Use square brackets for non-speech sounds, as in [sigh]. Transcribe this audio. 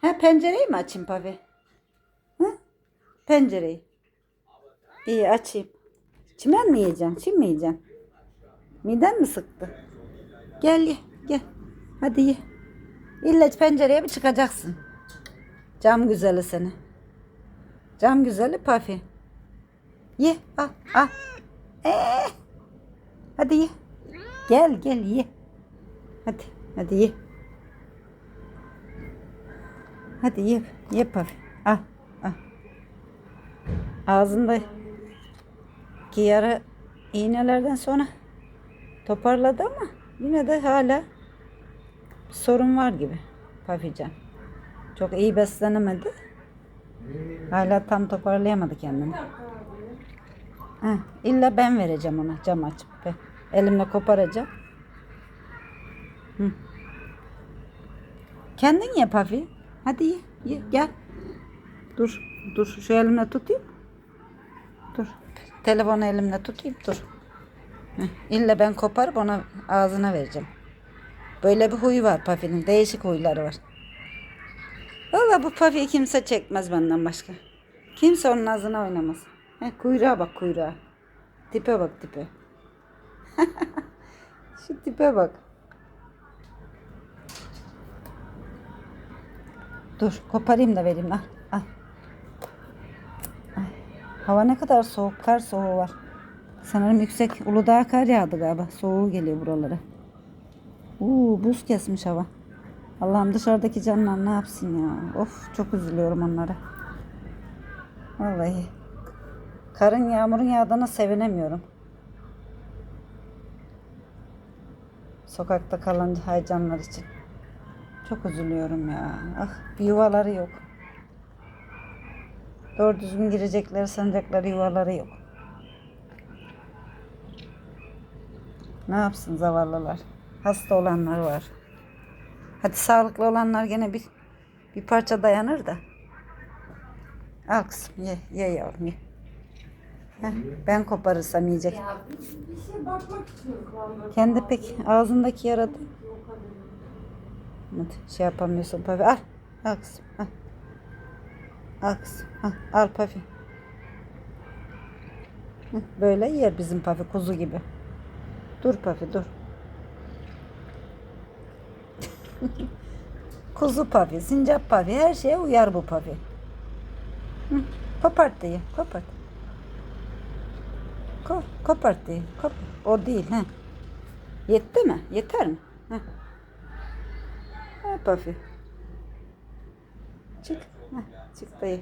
Ha pencereyi mi açayım Pavi? Ha? Pencereyi. İyi açayım. Çimen mi yiyeceksin? Çim mi yiyeceksin? Miden mi sıktı? Gel ye. Gel. Hadi ye. İlla pencereye bir çıkacaksın. Cam güzeli seni. Cam güzeli Pafi. Ye. Al. Al. Ee, hadi ye. Gel gel ye. Hadi. Hadi ye. Hadi ye. Ye Pafi. Al. Al. Ağzında ki yara iğnelerden sonra toparladı ama yine de hala sorun var gibi Pafican. Çok iyi beslenemedi. Hala tam toparlayamadı kendini. Heh, illa ben vereceğim ona cam açıp. Ben elimle koparacağım. Hı. Kendin ye Pafi. Hadi ye, ye. Gel. Dur. Dur. Şu elimle tutayım. Dur. Telefonu elimle tutayım. Dur. Heh, ben koparıp ona ağzına vereceğim. Böyle bir huyu var Pafi'nin. Değişik huyları var. Valla bu Pafi'yi kimse çekmez benden başka. Kimse onun ağzına oynamaz. He, kuyruğa bak kuyruğa. Tipe bak tipe. [laughs] Şu tipe bak. Dur koparayım da vereyim. Al, al. Hava ne kadar soğuk. Kar soğuğu var. Sanırım yüksek Uludağ kar yağdı galiba. Soğuğu geliyor buralara. Uuu buz kesmiş hava. Allah'ım dışarıdaki canlar ne yapsın ya. Of çok üzülüyorum onlara. Vallahi. Karın yağmurun yağdığına sevinemiyorum. Sokakta kalan haycanlar için. Çok üzülüyorum ya. Ah yuvaları yok. Doğru düzgün girecekleri sanacakları yuvaları yok. Ne yapsın zavallılar? Hasta olanlar var. Hadi sağlıklı olanlar gene bir bir parça dayanır da. Al kızım ye, ye yavrum ye. Heh, ben koparırsam yiyecek. Şey. Kendi pek ağzındaki yarada. Şey yapamıyorsun Pafi. Al. Al kızım. Al. Al kızım. Al, al Pafi. Heh, Böyle yer bizim Pafi kuzu gibi. Dur Pafi dur. [laughs] kuzu Pafi, sincap Pafi her şeye uyar bu Pafi. Kopart diye kopart. Ko kopart diye. Kop o değil ha. Yetti mi? Yeter mi? Ha. Ha Pafi. Çık. Ha, çık dayı.